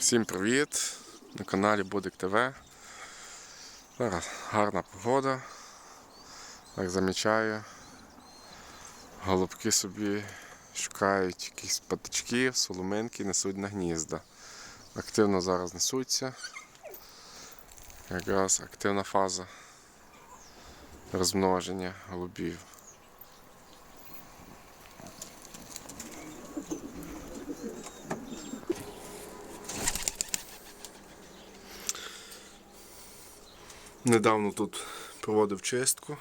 Всім привіт! На каналі Будик ТВ. Зараз гарна погода. Як замічаю, голубки собі шукають якісь патички, соломинки, несуть на гнізда. Активно зараз несуться. Якраз активна фаза розмноження голубів. Недавно тут проводив чистку.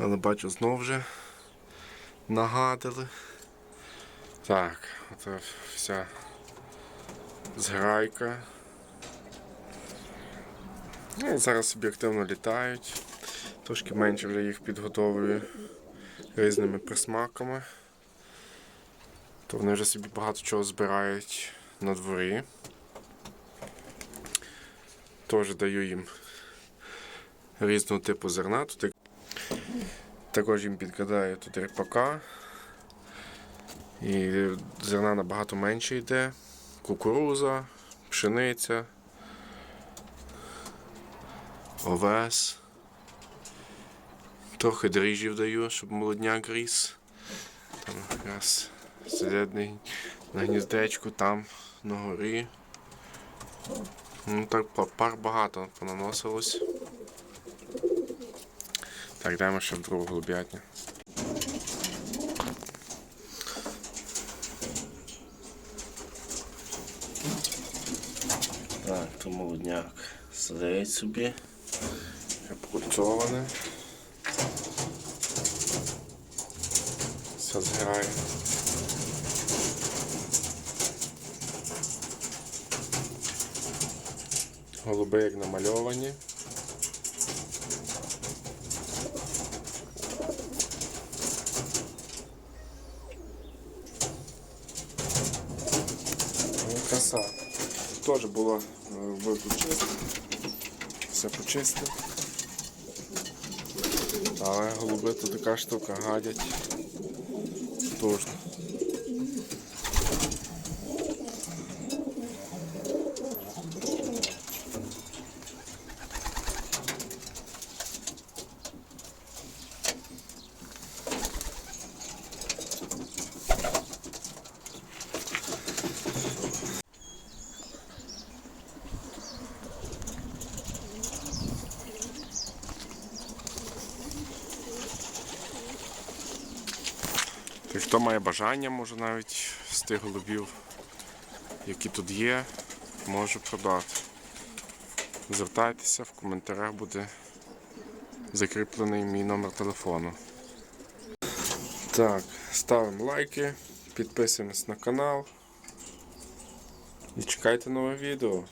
Але бачу знов вже нагадили. Так, оце вся зграйка. Ну, зараз собі активно літають. Трошки менше вже їх підготовлюю різними присмаками. То вони вже собі багато чого збирають на дворі. Теж даю їм різного типу зерна. Тут також їм підкидаю тут ріпака. І зерна набагато менше йде. Кукуруза, пшениця, овес. Трохи дріжджів даю, щоб молодняк ріс. Там якраз сидять на гніздечку, там на горі. Ну так пар багато понаносилось. Так, йдемо ще в другу голуб'ятню. Так, то молодняк сидить собі. Покульцоване. Все зграє. Голуби як намальовані. Ну, краса. Теж було е, виключити. Все почистив. Але голуби то така штука гадять. Тужно. Так, хто має бажання, може навіть з тих голубів, які тут є, можу продати. Звертайтеся, в коментарях буде закріплений мій номер телефону. Так, ставимо лайки, підписуємось на канал Esticar-te tá é ouvido.